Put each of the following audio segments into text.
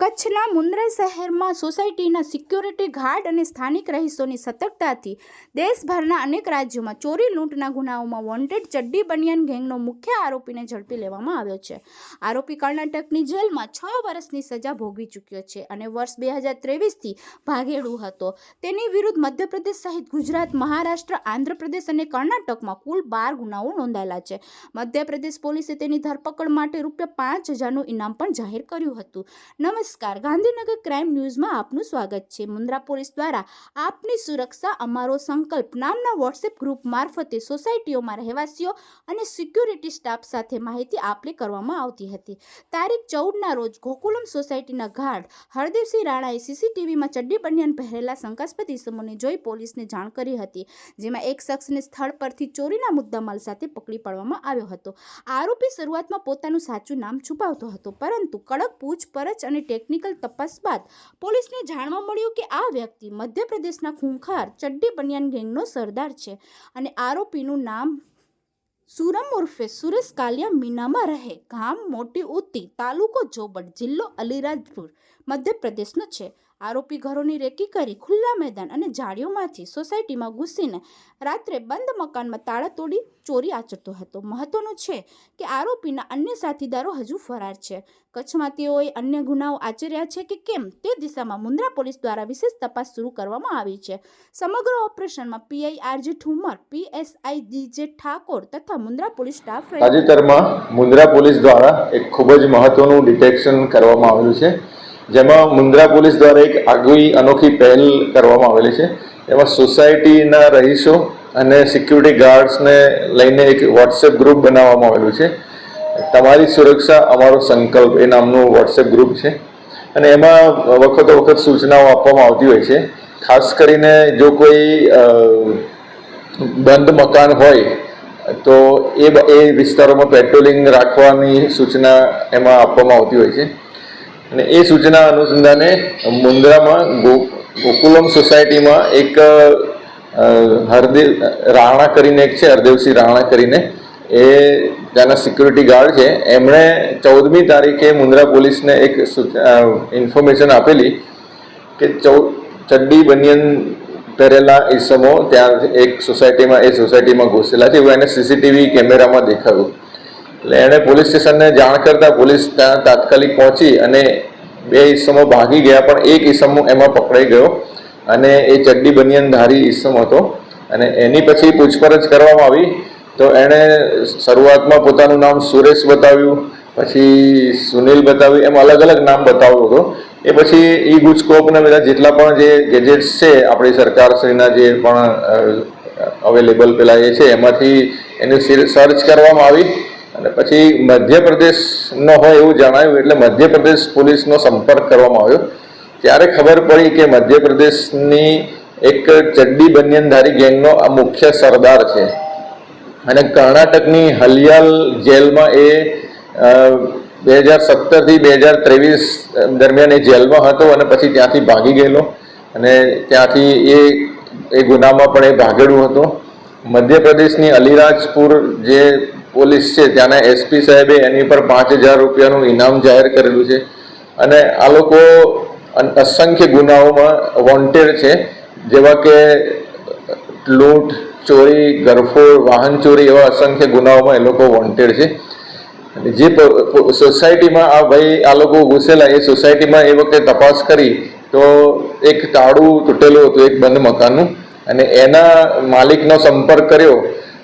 કચ્છના મુન્દ્રા શહેરમાં સોસાયટીના સિક્યોરિટી ગાર્ડ અને સ્થાનિક રહીશોની સતર્કતાથી દેશભરના અનેક રાજ્યોમાં ચોરી લૂંટના ગુનાઓમાં વોન્ટેડ ચડ્ડી બનિયાન ગેંગનો મુખ્ય આરોપીને ઝડપી લેવામાં આવ્યો છે. આરોપી કર્ણાટકની જેલમાં છ વર્ષની સજા ભોગવી ચૂક્યો છે અને વર્ષ બે હજાર ત્રેવીસથી ભાગેડુ હતો. તેની વિરુદ્ધ મધ્યપ્રદેશ સહિત ગુજરાત, મહારાષ્ટ્ર, આંધ્રપ્રદેશ અને કર્ણાટકમાં કુલ બાર ગુનાઓ નોંધાયેલા છે. મધ્યપ્રદેશ પોલીસે તેની ધરપકડ માટે રૂપિયા પાંચ હજારનું ઇનામ પણ જાહેર કર્યું હતું. નમસ્કાર ગાંધીનગર ક્રાઇમ ન્યૂઝમાં આપનું સ્વાગત છે. મુન્દ્રા પોલીસ દ્વારા આપની સુરક્ષા અમારો સંકલ્પ નામના વોટ્સએપ ગ્રુપ મારફતે સોસાયટીઓમાં રહેવાસીઓ અને સિક્યુરિટી સ્ટાફ સાથે માહિતી આપલે કરવામાં આવતી હતી. તારીખ ચૌદના રોજ ગોકુલમ સોસાયટીના ગાર્ડ હરદેવસિંહ રાણાએ સીસીટીવીમાં ચડ્ડી બનિયાન પહેરેલા શંકાસ્પદ ઇસમોને જોઈ પોલીસને જાણ કરી હતી, જેમાં એક શખ્સને સ્થળ પરથી ચોરીના મુદ્દામાલ સાથે પકડી પાડવામાં આવ્યો હતો. આરોપી શરૂઆતમાં પોતાનું સાચું નામ છુપાવતો હતો, પરંતુ કડક પૂછપરછ અને ટેકનિકલ તપાસ બાદ પોલીસને જાણવા મળ્યું કે આ વ્યક્તિ મધ્યપ્રદેશના ખૂંખાર ચડ્ડી બનિયાન ગેંગનો સરદાર છે અને આરોપીનું નામ સુરમ ઉર્ફે સુરેશ કાલિયા મીનામાં રહે. ગામ મોટી ઉતી તાલુકો જોબડ જિલ્લો અલીરાજપુર, મધ્યપ્રદેશનો છે. આરોપી ઘરોની રેકી કરી ખુલ્લા મેદાન અને ઝાડીઓમાંથી સોસાયટીમાં ઘૂસીને રાત્રે બંધ મકાનમાં તાળા તોડી ચોરી આચરતો હતો. મહત્વનું છે કે આરોપીના અન્ય સાથીદારો હજુ ફરાર છે. કચ્છમાં તેઓએ અન્ય ગુનાઓ આચર્યા છે કે કેમ તે દિશામાં મુન્દ્રા પોલીસ દ્વારા વિશેષ તપાસ શરૂ કરવામાં આવી છે. સમગ્ર ઓપરેશનમાં PI RG Thumar PSI DJ Thakor તથા મુન્દ્રા પોલીસ સ્ટાફ. તાજેતરમાં મુન્દ્રા પોલીસ દ્વારા એક ખૂબ જ મહત્વનું ડિટેક્શન કરવામાં આવેલું છે. જેમાં મુન્દ્રા પોલીસ દ્વારા એક આગવી અનોખી પહેલ કરવામાં આવેલી છે. એમાં સોસાયટીના રહીશો અને સિક્યુરિટી ગાર્ડ્સને લઈને એક વોટ્સએપ ગ્રુપ બનાવવામાં આવેલું છે. તમારી સુરક્ષા અમારો સંકલ્પ એ નામનું વોટ્સએપ ગ્રુપ છે. અને એમાં વખતો વખત સૂચનાઓ આપવામાં આવતી હોય છે. ખાસ કરીને જો કોઈ બંધ મકાન હોય, તો એ એ વિસ્તારોમાં પેટ્રોલિંગ રાખવાની સૂચના એમાં આપવામાં આવતી હોય છે. અને એ સૂચના અનુસંધાને મુન્દ્રામાં ગોકુલમ સોસાયટીમાં એક હરદેવ, રાણા કરીને એક છે, હરદેવસિંહ રાણા કરીને. એ ત્યાંના સિક્યુરિટી ગાર્ડ છે. એમણે ચૌદમી તારીખે મુન્દ્રા પોલીસને એક ઇન્ફોર્મેશન આપેલી કે ચૌદ, ચડ્ડી બનિયન પહેરેલા ઈસમો ત્યાં એક સોસાયટીમાં, એ સોસાયટીમાં ઘૂસેલા છે. એવું એને સીસીટીવી કેમેરામાં દેખાયું. એટલે એણે પોલીસ સ્ટેશનને જાણ કરતા પોલીસ ત્યાં તાત્કાલિક પહોંચી અને બે ઈસમો ભાગી ગયા, પણ એક ઈસમો એમાં પકડાઈ ગયો અને એ ચડ્ડી બનિયનધારી ઈસમ હતો. અને એની પછી પૂછપરછ કરવામાં આવી તો એણે શરૂઆતમાં પોતાનું નામ સુરેશ બતાવ્યું, પછી સુનિલ બતાવ્યું, એમ અલગ અલગ નામ બતાવ્યું હતું. એ પછી ઈ ગુજકોપના બધા જેટલા પણ જે ગેજેટ્સ છે, આપણી સરકારશ્રીના જે પણ અવેલેબલ પેલા એ છે, એમાંથી એની સર્ચ કરવામાં આવી અને પછી મધ્યપ્રદેશનો હોય એવું જણાયું એટલે મધ્યપ્રદેશ પોલીસનો સંપર્ક કરવામાં આવ્યો. ત્યારે ખબર પડી કે મધ્યપ્રદેશની એક ચડ્ડી બનિયનધારી ગેંગનો આ મુખ્ય સરદાર છે. અને કર્ણાટકની હલિયાલ જેલમાં એ બે હજાર સત્તરથી બે હજાર ત્રેવીસ દરમિયાન એ જેલમાં હતો અને પછી ત્યાંથી ભાગી ગયેલો. અને ત્યાંથી એ એ ગુનામાં પણ એ ભાગેડું હતો. મધ્યપ્રદેશની અલીરાજપુર જે પોલીસ છે ત્યાંના એસપી સાહેબે એની પર પાંચ હજાર રૂપિયાનું ઇનામ જાહેર કરેલું છે. અને આ લોકો અસંખ્ય ગુનાઓમાં વોન્ટેડ છે. જેવા કે લૂંટ, ચોરી ગરફોડ વાહન ચોરી એવા અસંખ્ય ગુનાઓમાં એ લોકો વોન્ટેડ છે. જે સોસાયટીમાં આ ભાઈ, આ લોકો ઘૂસેલા, એ સોસાયટીમાં એ વખતે તપાસ કરી તો એક તાળું તૂટેલું હતું, એક બંધ મકાનનું. અને એના માલિકનો સંપર્ક કર્યો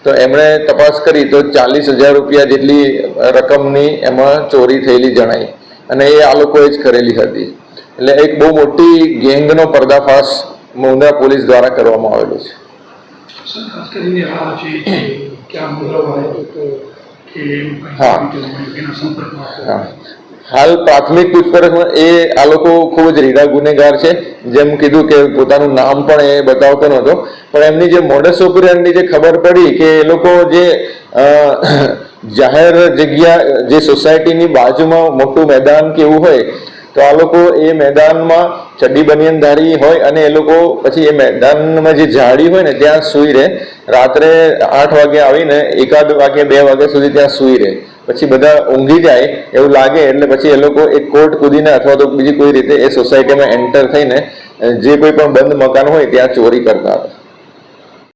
તો એમણે તપાસ કરી તો ચાલીસ હજાર રૂપિયા જેટલી રકમની એમાં ચોરી થયેલી જણાઈ અને એ આ લોકોએ જ કરેલી હતી એટલે એક બહુ મોટી ગેંગનો પર્દાફાશ મુન્દ્રા પોલીસ દ્વારા કરવામાં આવેલો છે હા. હા. હાલ પ્રાથમિક પૂછપરછમાં એ આ લોકો ખૂબ જ રીડા ગુનેગાર છે. જેમ કીધું કે પોતાનું નામ પણ એ બતાવતો નહોતો. પણ એમની જે મોડસ ઓપરેન્ડની જે ખબર પડી કે એ લોકો જે જાહેર જગ્યા, જે સોસાયટીની બાજુમાં મોટું મેદાન કે એવું હોય તો આ લોકો એ મેદાનમાં ચડ્ડી બનિયનધારી હોય અને એ લોકો પછી એ મેદાનમાં જે ઝાડી હોય ને ત્યાં સૂઈ રહે. રાત્રે આઠ વાગે આવીને એકાદ વાગે બે વાગ્યા સુધી ત્યાં સૂઈ રહે. પછી બધા ઊંઘી જાય એવું લાગે એટલે પછી એ લોકો એક કોર્ટ કૂદીને અથવા તો બીજી કોઈ રીતે એ સોસાયટીમાં એન્ટર થઈને જે કોઈ પણ બંધ મકાન હોય ત્યાં ચોરી કરતા હતા.